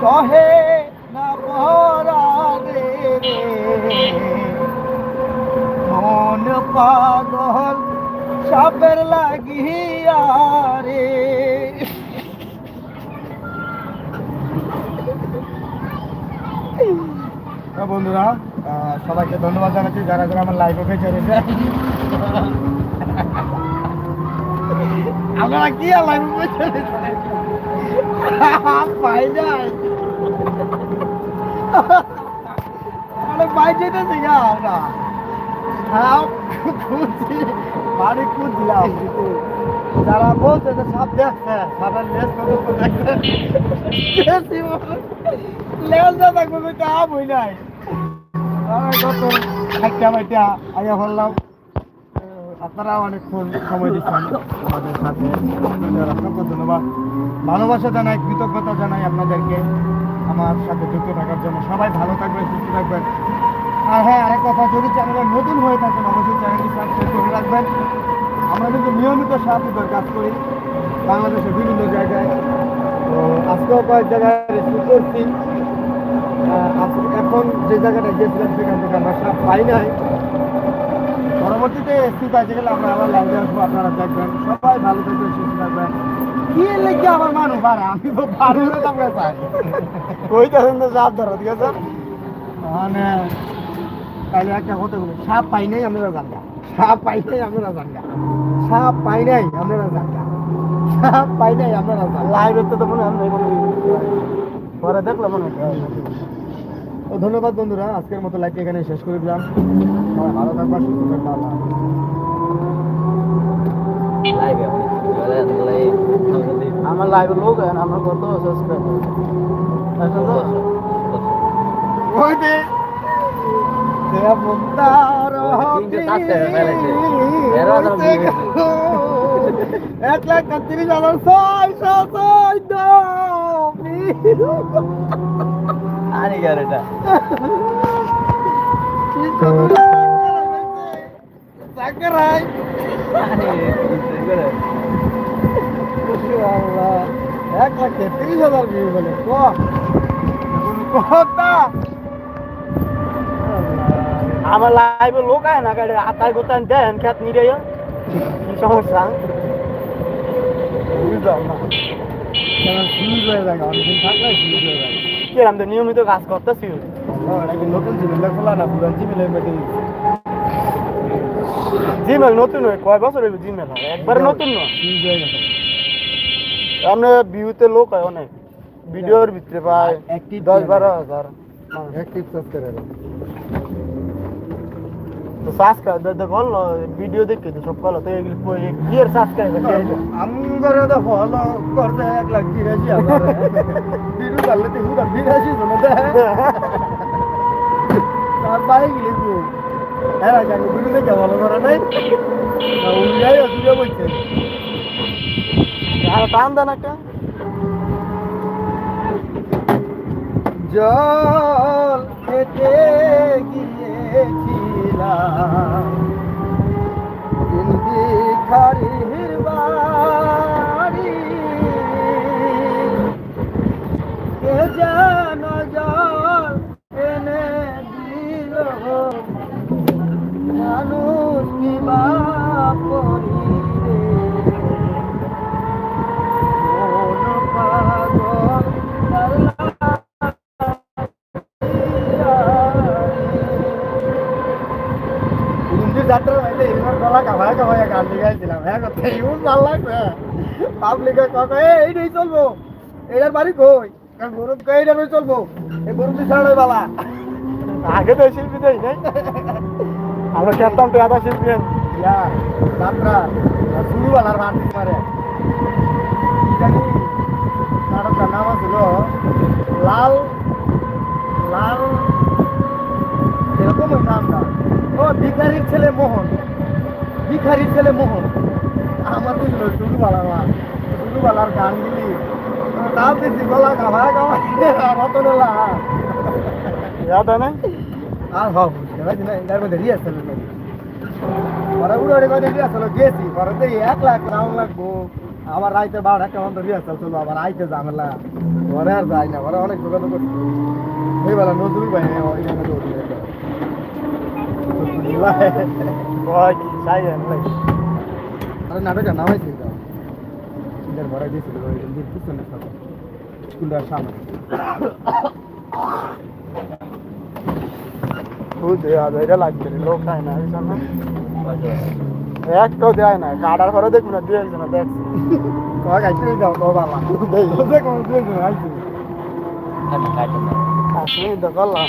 সহে না পরাণে। রে মন পাগল, সাপের লাগিয়া রে। বন্ধুরা সবাইকে ধন্যবাদ জানাচ্ছি যারা যারা আমার লাইভ ওকে চলেছে আপনারা কি আর লাইভ ওকে চলেছে পাই যায় মানে পাই যেতেছে যে আগে আপনারা অনেকক্ষণ সময় দিচ্ছেন আমাদের সাথে অসংখ্য ধন্যবাদ ভালোবাসা জানাই কৃতজ্ঞতা জানাই আপনাদেরকে আমার সাথে যুক্ত থাকার জন্য সবাই ভালো থাকবেন, সুস্থ থাকবেন। আর হ্যাঁ আরেক কথা যদি চ্যানেলে নতুন হয়ে থাকেন অবশ্যই চ্যানেলটি সাবস্ক্রাইব করে রাখবেন। আমরা কিন্তু নিয়মিত সাহায্যের কাজ করি বাংলাদেশের বিভিন্ন জায়গায়। তো আজকেও কয়েক জায়গায় রেস্কিউ করছি। এখন যে জায়গাটা গিয়েছিলাম সেখান থেকে আমরা সাপ পাই নাই। পরবর্তীতে পাইতে গেলে আমরা আবার লাইভে আসব আপনারা দেখবেন। সবাই ভালো থাকবেন সুস্থ থাকবেন। কি লেগে আমার মানুষ? আমি তো পারব না চাই। তো সাপ ধরো ঠিক আছে? মানে তাহলে একটা কথা বলি সাপ পাই নাই জানগা। সাপ পাই নাই আমরা জানগা। সাপ পাই নাই জানগা। সাপ পাই নাই লাইভে তো মনে হয় পরে। দেখলাম মনে তো ধন্যবাদ বন্ধুরা আজকের মতো লাইভটি এখানে শেষ করে দিলাম। ভালো থাকবা সুস্থ থাকবা আমার লাইভ লোক আমার কত সাবস্ক্রাইব এক লাখ তেত্রিশ হাজার ছয়শো চোদ্দ আনি গেল এটা চাকরাই আল্লাহ এক লাখ তেত্রিশ হাজার ভিউ বলে কথা আমার লাইভে লোক আয় না গাড়ি আতায় গোতান দেন খেত নিরে কি সমস্যা? বুঝলাম না। তো নিয়মিত কাজ করতেছি। নতুন জিমেল খোলা না পুরান জিমেলের মধ্যে জিমেল নতুন হয় কয় বছর হইবে জিমেল? একবার নতুন না ফিউজ গেছে। আমরা ভিউতে লোক হয় অনেক। ভিডিওর ভিতরে Active দশ বারো হাজার সাবস্ক্রাইবার তো সাবস্ক্রাইব দে বলল ভিডিও দেখে তো সব কলো তো এগুলি কি এর সাবস্ক্রাইব আমগরে তো ফলো করতে এক লাখ বিরাশি হাজার। বিরু চাললে তো হুদা বিরাশি জন তার বাইক হ্যাঁ জানি বিরু দেখে ভালো করে নাই? না উড়াই অসুবিধা বলছে আর টান দেন একটা। জল খেতে দিন ভিখারির বাড়ি। কে যেন জল এনে দিল মানুষ কি বা ইমন ভালো লাগছে পাবলিকে কথা এ এইটাই চলবো। এটার বাড়ি কই? কারণ গরু কই এইটা নই চলবো। এই গরু পিছাড়ে বালা। আগে তো শিল্পী দেই নাই। আমরা খেলতাম তো আধা শিল্পী ইয়া শুরু বালার পারে। জানি নাটকটার নাম ছিল লাল লাল এরকম নামটা। ও, ভিখারির ছেলে মোহন। ভিখারির ছেলে মোহন। আমার তো ছিল শুরুবালার মা শুরুবালার গান গিলি তাও দিছি গলা গাভা গাভা রতনলা উড়ে করে রিহার্সাল গেছি। পরে তো এক লাখ রাউন্ড লাগবো। আবার রাইতে একটা বন্ধ রিহার্সাল চলবো আবার আইতে ঝামেলা। ঘরে আর যাই না ঘরে অনেক যোগাযোগ করছি এইবেলা নজরুল ভাই এখানে দৌড়ি কয় কি চাই নাই আরে নাটকটা নামাইছি তো এদের ঘরে দিয়েছিল ওই দিন পিছনের সাথে। স্কুলটার সামনে। বুঝতে আজ এটা লাগবে লোক খায় না এই জন্য একটাও দেয় না কাটার পরে দেখব না দিয়ে না দেখছি কয় গাইতে যাও তো বালা দেখো দেখো আসলে তো করলাম।